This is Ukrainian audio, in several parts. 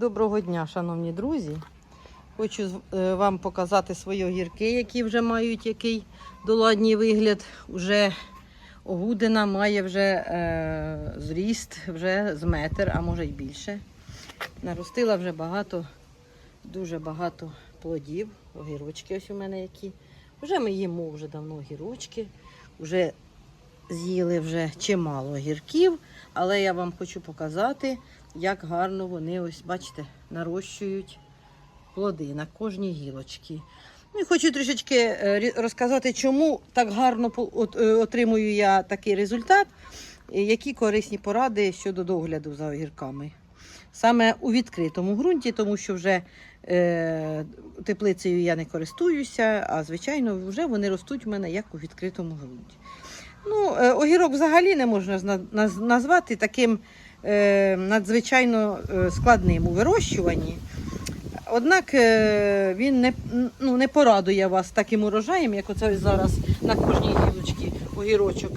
Доброго дня, шановні друзі. Хочу е, вам показати свої огірки, які вже мають який доладній вигляд. Уже огудина має вже е, зріст вже з метр, а може й більше. Наростила вже багато, дуже багато плодів. Огірочки ось у мене які. Вже ми їмо вже давно огірочки. Вже з'їли вже чимало огірків, але я вам хочу показати, як гарно вони ось, бачите, нарощують плоди на кожній гілочці. Ну хочу трішечки е, розказати, чому так гарно е, отримую я такий результат, які корисні поради щодо догляду за огірками. Саме у відкритому ґрунті, тому що вже е, теплицею я не користуюся, а звичайно, вже вони ростуть в мене як у відкритому ґрунті. Ну, е, огірок взагалі не можна назвати таким е, надзвичайно е, складним у вирощуванні. Однак він не, ну, не порадує вас таким урожаєм, як оце зараз на кожній гілочці огірочок,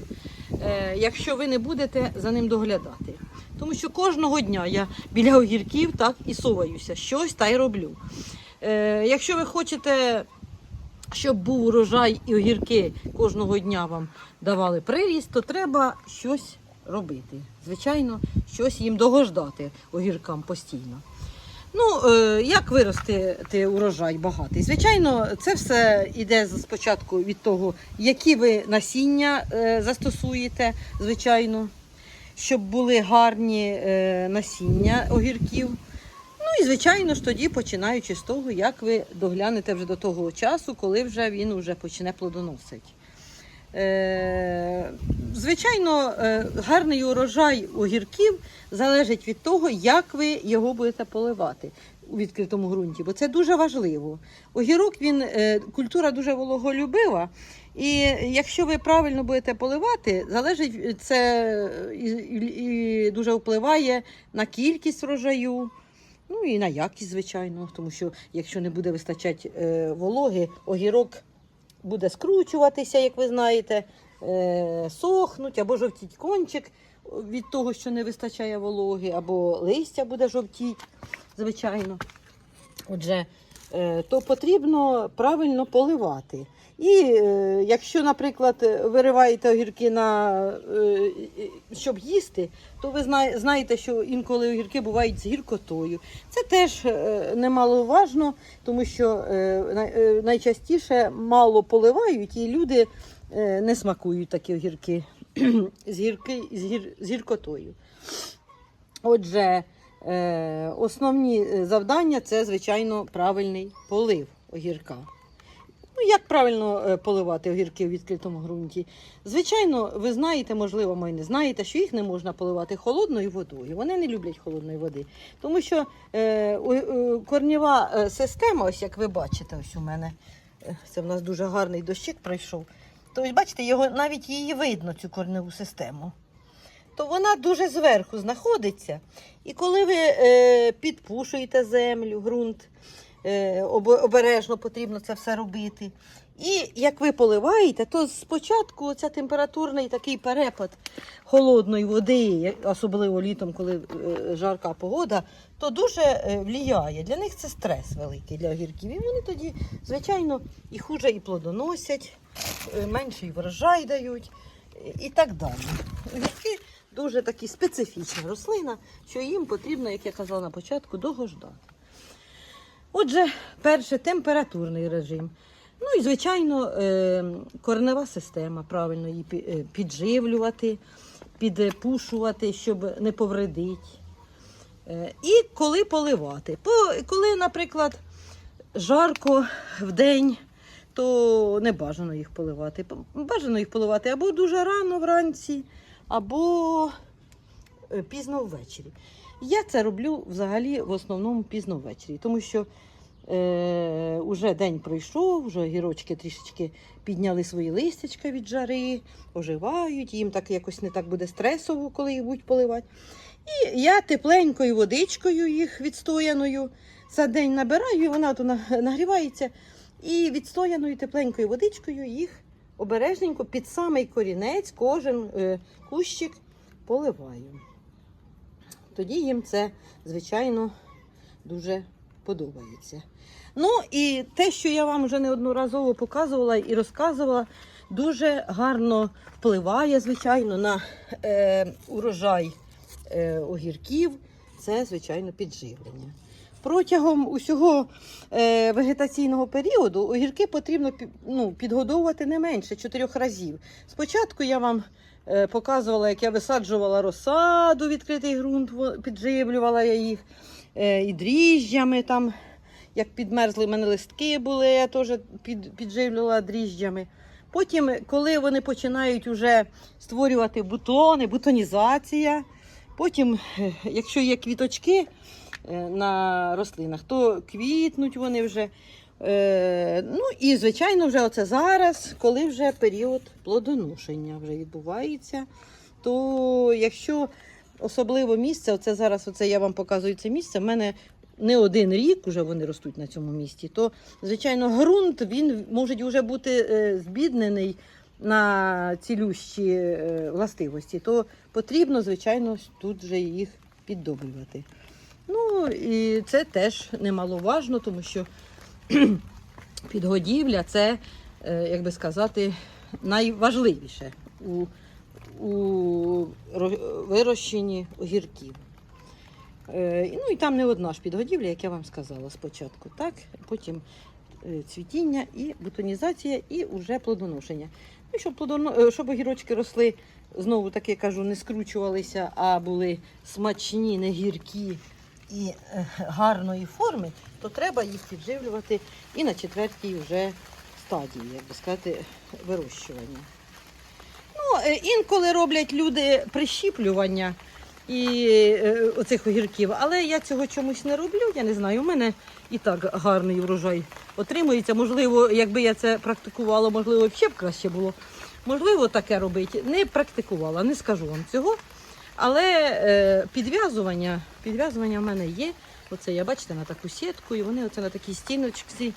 якщо ви не будете за ним доглядати. Тому що кожного дня я біля огірків так і соваюся, щось та й роблю. Якщо ви хочете, щоб був урожай і огірки кожного дня вам давали приріст, то треба щось робити. Звичайно, щось їм догождати огіркам постійно. Ну, е, як виростити урожай багатий? Звичайно, це все йде спочатку від того, які ви насіння е, застосуєте, звичайно, щоб були гарні е, насіння огірків. Ну і звичайно ж тоді починаючи з того, як ви доглянете вже до того часу, коли вже він вже почне плодоносити. Е, звичайно, е, гарний урожай огірків залежить від того, як ви його будете поливати у відкритому ґрунті, бо це дуже важливо. Огірок він е, культура дуже вологолюбива, і якщо ви правильно будете поливати, залежить це і, і дуже впливає на кількість врожаю. Ну і на якість, звичайно, тому що якщо не буде вистачати е, вологи, огірок буде скручуватися, як ви знаєте, е, сохнуть або жовтіть кончик від того, що не вистачає вологи, або листя буде жовтіть, звичайно. Отже, то потрібно правильно поливати. І е, якщо, наприклад, вириваєте огірки на, е, щоб їсти, то ви знаєте, що інколи огірки бувають з гіркотою. Це теж е, немаловажно, тому що е, най- е, найчастіше мало поливають, і люди е, не смакують такі огірки з, гірки, з, гір, з гіркотою. Отже, е, основні е, завдання це, звичайно, правильний полив огірка. Ну, як правильно е, поливати огірки в відкритому ґрунті? Звичайно, ви знаєте, можливо, ми не знаєте, що їх не можна поливати холодною водою. Вони не люблять холодної води. Тому що е, е, корнєва е, система, ось як ви бачите, ось у мене, е, це в нас дуже гарний дощик пройшов. То ось бачите, його навіть її видно, цю корневу систему. То вона дуже зверху знаходиться. І коли ви е, підпушуєте землю, ґрунт, е, обережно потрібно це все робити. І як ви поливаєте, то спочатку ця температурний такий перепад холодної води, особливо літом, коли е, жарка погода, то дуже е. Для них це стрес великий для огірків. І вони тоді, звичайно, і хуже і плодоносять, е, менший врожай дають і так далі. Дуже такі специфічна рослина, що їм потрібно, як я казала на початку, догождати. Отже, перше температурний режим. Ну і, звичайно, е, коренева система, правильно її е, підживлювати, підпушувати, щоб не повредити. Е, І коли поливати. Коли, наприклад, жарко в день, то не бажано їх поливати. Бажано їх поливати або дуже рано вранці, або е, пізно ввечері. Я це роблю взагалі в основному пізно ввечері, тому що е, уже день пройшов, вже гірочки трішечки підняли свої листячка від жари, оживають, їм так якось не так буде стресово, коли їх будуть поливати. І я тепленькою водичкою їх відстояною за день набираю, вона то нагрівається. І відстояною тепленькою водичкою їх обережненько під самий корінець, кожен е, кущик поливаю. Тоді їм це, звичайно, дуже подобається. Ну і те, що я вам вже неодноразово показувала і розказувала, дуже гарно впливає, звичайно, на е, урожай е, огірків. Це, звичайно, підживлення. Протягом усього е, вегетаційного періоду огірки потрібно ну, підгодовувати не менше чотирьох разів. Спочатку я вам е, показувала, як я висаджувала розсаду, відкритий ґрунт, підживлювала я їх е, і дріжджами там. Як підмерзли в мене листки були, я теж підживлювала дріжджами. Потім, коли вони починають вже створювати бутони, бутонізація. Потім, якщо є квіточки на рослинах, то квітнуть вони вже. Е, Ну і, звичайно, вже оце зараз, коли вже період плодоношення вже відбувається, то якщо особливо місце, оце зараз оце я вам показую це місце, в мене не один рік вже вони ростуть на цьому місці, то, звичайно, ґрунт він може вже бути е, збіднений на цілющі е, властивості, то потрібно, звичайно, тут вже їх піддобрювати. Ну і це теж немаловажно, тому що підгодівля це, е, як би сказати, найважливіше у, у вирощенні огірків. Е, Ну і там не одна ж підгодівля, як я вам сказала спочатку. Так? Потім е, цвітіння і бутонізація, і вже плодоношення. Ну, щоб, плодоно... щоб огірочки росли, знову таки кажу, не скручувалися, а були смачні, не гіркі і е, гарної форми, то треба їх підживлювати і на четвертій вже стадії, як би сказати, вирощування. Ну, е, інколи роблять люди прищіплювання і е, оцих огірків, але я цього чомусь не роблю. Я не знаю. У мене і так гарний врожай отримується. Можливо, якби я це практикувала, можливо, ще б краще було. Можливо, таке робити. Не практикувала, не скажу вам цього. Але е, підв'язування, підв'язування в мене є. Оце я бачите на таку сітку, і вони оце на такій стіночці,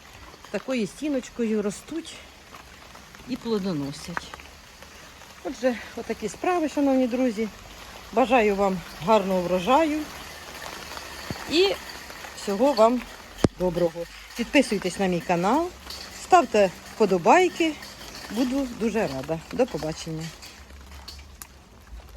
такою стіночкою ростуть і плодоносять. Отже, отакі справи, шановні друзі. Бажаю вам гарного врожаю і всього вам доброго. Підписуйтесь на мій канал, ставте вподобайки. Буду дуже рада. До побачення.